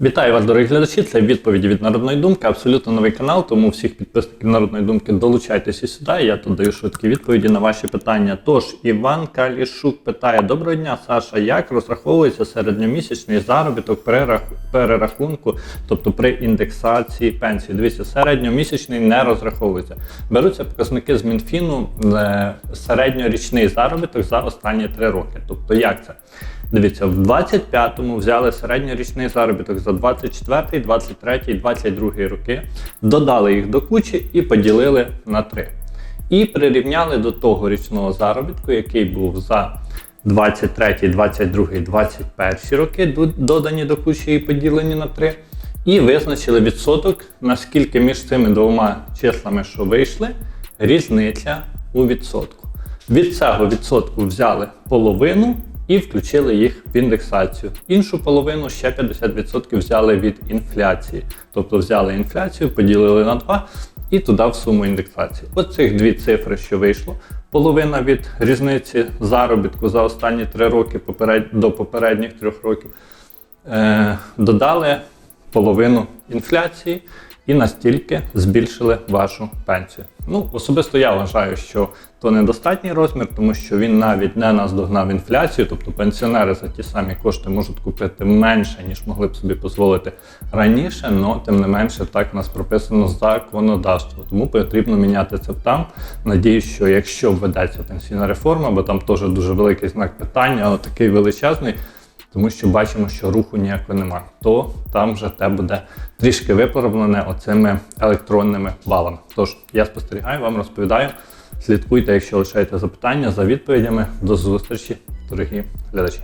Вітаю вас, дорогі глядачі. Це відповіді від Народної думки. Абсолютно новий канал, тому всіх підписників Народної думки долучайтеся сюди. Я тут даю швидкі відповіді на ваші питання. Тож, Іван Калішук питає: Доброго дня, Саша. Як розраховується середньомісячний заробіток при перерахунку, тобто при індексації пенсії? Дивіться, середньомісячний не розраховується. Беруться показники з Мінфіну е, середньорічний заробіток за останні три роки. Тобто, як це? Дивіться, в 25-му взяли середньорічний заробіток за 24, 23, 22 роки, додали їх до кучі і поділили на 3. І прирівняли до того річного заробітку, який був за 23, 22, 21 роки, додані до кучі і поділені на 3. І визначили відсоток, наскільки між цими двома числами, що вийшли, різниця у відсотку. Від цього відсотку взяли половину і включили їх в індексацію. Іншу половину ще 50% взяли від інфляції. Тобто взяли інфляцію, поділили на 2 і туди в суму індексації. Оцих дві цифри, що вийшло. Половина від різниці заробітку за останні 3 роки до попередніх 3 років. Е, додали половину інфляції і настільки збільшили вашу пенсію. Ну, особисто я вважаю, що то недостатній розмір, тому що він навіть не наздогнав інфляцію, тобто пенсіонери за ті самі кошти можуть купити менше, ніж могли б собі дозволити раніше, але тим не менше так у нас прописано законодавство. Тому потрібно міняти це там. Надіюсь, що якщо введеться пенсійна реформа, бо там теж дуже великий знак питання, але такий величезний тому що бачимо, що руху ніякого нема, то там вже те буде трішки виправлене оцими електронними балами. Тож я спостерігаю, вам розповідаю. Слідкуйте, якщо лишаєте запитання за відповідями. До зустрічі, дорогі глядачі.